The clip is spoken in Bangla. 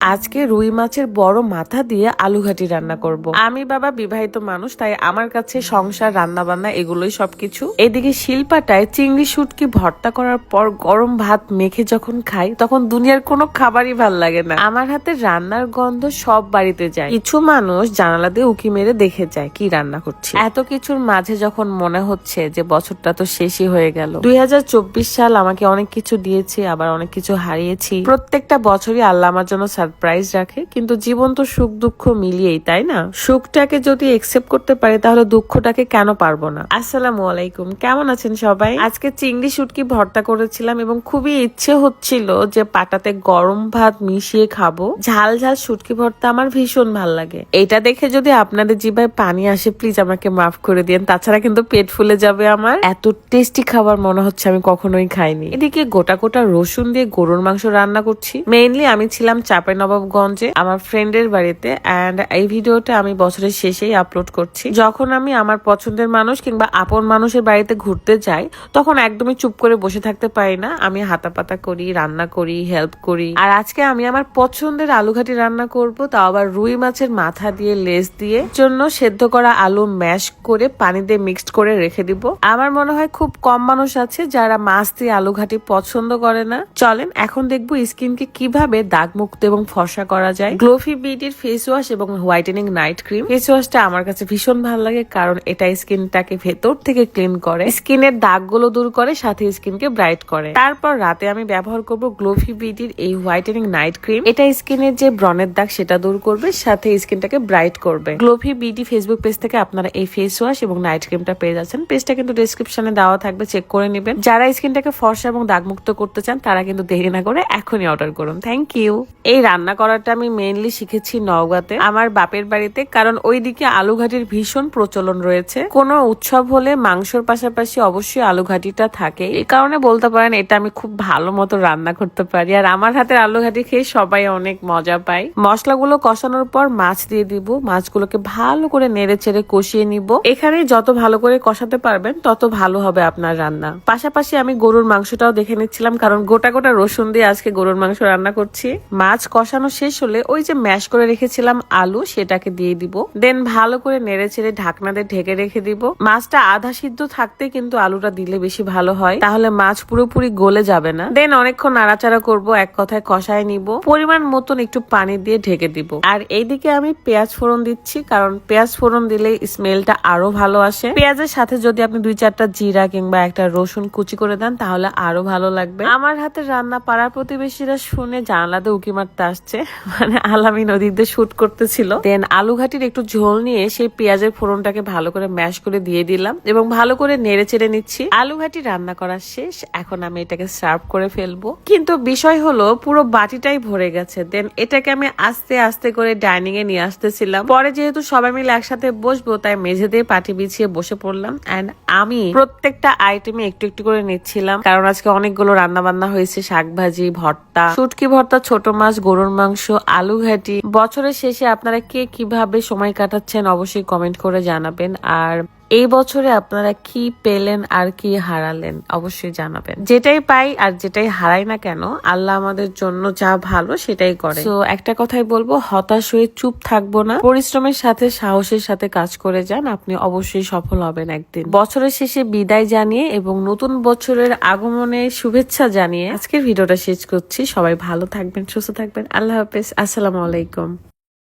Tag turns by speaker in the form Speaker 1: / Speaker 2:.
Speaker 1: আজকে রুই মাছের বড় মাথা দিয়ে আলু ঘাটি রান্না করব। আমি বাবা বিবাহিত মানুষ, তাই আমার কাছে সংসার রান্না বান্না এগুলোই সবকিছু। এদিকে শিল্পাটায় চিংড়ি শুটকি ভর্তা করার পর গরম ভাত মেখে যখন খাই, তখন দুনিয়ার কোনো খাবারই ভালো লাগে না। আমার হাতে রান্নার গন্ধ সব বাড়িতে যায়। কিছু মানুষ জানালা দিয়ে উকি মেরে দেখে যায় কি রান্না করছে। এত কিছুর মাঝে যখন মনে হচ্ছে যে বছরটা তো শেষই হয়ে গেল। দুই হাজার চব্বিশ সাল আমাকে অনেক কিছু দিয়েছে, আবার অনেক কিছু হারিয়েছি। প্রত্যেকটা বছরই আল্লাহ আমার জন্য সারপ্রাইজ রাখে, কিন্তু জীবন তো সুখ, দুঃখ মিলিয়েই, তাই না? সুখটাকে যদি একসেপ্ট করতে পারি, তাহলে দুঃখটাকে কেন পারব না? আসসালামু আলাইকুম, কেমন আছেন সবাই? আজকে চিংড়ি শুটকি ভর্তা করেছিলাম এবং খুবই ইচ্ছে হচ্ছিল যে পাটাতে গরম ভাত মিশিয়ে খাব। ঝাল ঝাল শুটকি ভর্তা আমার ভীষণ ভালো লাগে। এটা দেখে যদি আপনাদের জিভায় পানি আসে প্লিজ আমাকে মাফ করে দিন তাছাড়া কিন্তু পেট ফুলে যাবে আমার। এত টেস্টি খাবার মনে হচ্ছে আমি কখনোই খাইনি। এদিকে গোটা গোটা রসুন দিয়ে গরুর মাংস রান্না করছি। মেইনলি আমি ছিলাম চাপে নবাবগঞ্জে আমার ফ্রেন্ডের বাড়িতে অ্যান্ড এই ভিডিওটা আমি বছরের শেষেই আপলোড করছি। যখন আমি আমার পছন্দের মানুষ কিংবা আপন মানুষের বাড়িতে ঘুরতে যাই, তখন একদমই চুপ করে বসে থাকতে পারি না। আমি হাতাপাতা করি, রান্না করি হেল্প করি। আর আজকে আমি আমার পছন্দের আলু ঘাটি রান্না করব, তাও আবার রুই মাছের মাথা দিয়ে লেস দিয়ে। জন্য সেদ্ধ করা আলু ম্যাশ করে পানি দিয়ে মিক্সড করে রেখে দিব। আমার মনে হয় খুব কম মানুষ আছে যারা মাছ দিয়ে আলু ঘাটি পছন্দ করে না। চলেন এখন দেখব স্কিনকে কীভাবে দাগ মুক্ত এবং ফর্সা করা যায়। গ্লোফি বিউটির ফেস ওয়াশ এবং হোয়াইটেনিং নাইট ক্রিম ফেস ওয়াশটা আমার কাছে ভীষণ ভালো লাগে কারণ এটা স্কিনটাকে ভেতর থেকে ক্লিন করে, স্কিনের দাগগুলো দূর করে, সাথে স্কিনকে ব্রাইট করে। তারপর রাতে আমি ব্যবহার করব গ্লোফি বিউটির এই হোয়াইটেনিং নাইট ক্রিম এটা স্কিনের যে ব্রনের দাগ সেটা দূর করবে, সাথে স্কিনটাকে ব্রাইট করবে। গ্লোফি বিউটি ফেসবুক পেজ থেকে আপনারা এই ফেস ওয়াশ এবং নাইট ক্রিমটা পেয়ে যাচ্ছেন। পেজটা কিন্তু ডিসক্রিপশনে দেওয়া থাকবে চেক করে নেবেন। যারা স্কিনটাকে ফর্সা এবং দাগমুক্ত করতে চান, তারা কিন্তু দেরি না করে এখনই অর্ডার করুন। থ্যাংক ইউ এই রান্না করাটা আমি মেইনলি শিখেছি নওগাঁতে, আমার বাপের বাড়িতে, কারণ ওইদিকে আলু ঘাটির ভীষণ প্রচলন রয়েছে। কোনো উৎসব হলে মাংসর পাশাপাশি অবশ্যই আলু ঘাটিটা থাকে। এই কারণে বলতে পারেন এটা আমি খুব ভালো মতো রান্না করতে পারি। আর আমার হাতের আলু ঘাটি খেয়ে সবাই অনেক মজা পায়। মশলাগুলো কষানোর পর মাছ দিয়ে দিব, মাছগুলোকে ভালো করে নেড়ে চেড়ে কষিয়ে নিব। এখানে যত ভালো করে কষাতে পারবেন, তত ভালো হবে আপনার রান্না। পাশাপাশি আমি গরুর মাংসটাও দেখে নিচ্ছিলাম, কারণ গোটা গোটা রসুন দিয়ে আজকে গরুর মাংস রান্না করছি। মাছ কষানো শেষ হলে ওই যে ম্যাশ করে রেখেছিলাম আলু, সেটাকে দিয়ে দিব। দেন ভালো করে নেড়ে ছেড়ে ঢাকনা দিয়ে ঢেকে রেখে দিব। মাছটা আধা সিদ্ধ থাকতে কিন্তু আলুটা দিলে বেশি ভালো হয়। তাহলে মাছ পুরোপুরি গলে যাবে না। দেন অনেকক্ষণ নাড়াচাড়া করব, এক কথায় কষায় নিব। পরিমাণ মতন একটু পানি দিয়ে ঢেকে দিব। আর এইদিকে আমি পেঁয়াজ ফোড়ন দিচ্ছি, কারণ পেঁয়াজ ফোড়ন দিলে স্মেলটা আরও ভালো আসে। পেঁয়াজের সাথে যদি আপনি দুই চারটা জিরা কিংবা একটা রসুন কুচি করে দেন, তাহলে আরও ভালো লাগবে। আমার হাতে রান্না পাড়ার প্রতিবেশীরা শুনে জানালাতে উকি মারতে আসছে মানে আলামি নদীতে শুট করতেছিল। দেন আলু ঘাটির একটু ঝোল নিয়ে সেই পেঁয়াজের ফোড়নটাকে ভালো করে ম্যাশ করে দিয়ে দিলাম এবং ভালো করে নেড়ে চেড়ে নিচ্ছি। আলু ঘাটি রান্না করা শেষ, এখন আমি এটাকে সার্ভ করে ফেলব। কিন্তু বিষয় হলো, পুরো বাটিটাই ভরে গেছে। দেন এটাকে আমি আস্তে আস্তে করে ডাইনিং এ নিয়ে আসতেছিলাম। পরে যেহেতু সবাই মিলে একসাথে বসবো, তাই মেঝেতে পাটি বিছিয়ে বসে পড়লাম। এন্ড আমি প্রত্যেকটা আইটেমে একটু একটু করে নিচ্ছিলাম। কারণ আজকে অনেকগুলো রান্না বান্না হয়েছে শাক ভাজি ভর্তা, শুটকি ভর্তা, ছোট মাছ গরুর মাংস, আলু ঘাটি। বছরের শেষে আপনারা কে কীভাবে সময় কাটাচ্ছেন অবশ্যই কমেন্ট করে জানাবেন। আর এই বছরে আপনারা কি পেলেন আর কি হারালেন অবশ্যই জানাবেন। যেটাই পাই আর যেটাই হারাই না কেন, আল্লাহ আমাদের জন্য যা ভালো সেটাই করে। তো একটা কথাই বলব, হতাশ হয়ে চুপ থাকব না। পরিশ্রমের সাথে, সাহসের সাথে কাজ করে যান, আপনি অবশ্যই সফল হবেন একদিন। বছরের শেষে বিদায় জানিয়ে এবং নতুন বছরের আগমনে শুভেচ্ছা জানিয়ে আজকের ভিডিওটা শেষ করছি। সবাই ভালো থাকবেন, সুস্থ থাকবেন। আল্লাহ হাফেজ। আসসালামু আলাইকুম।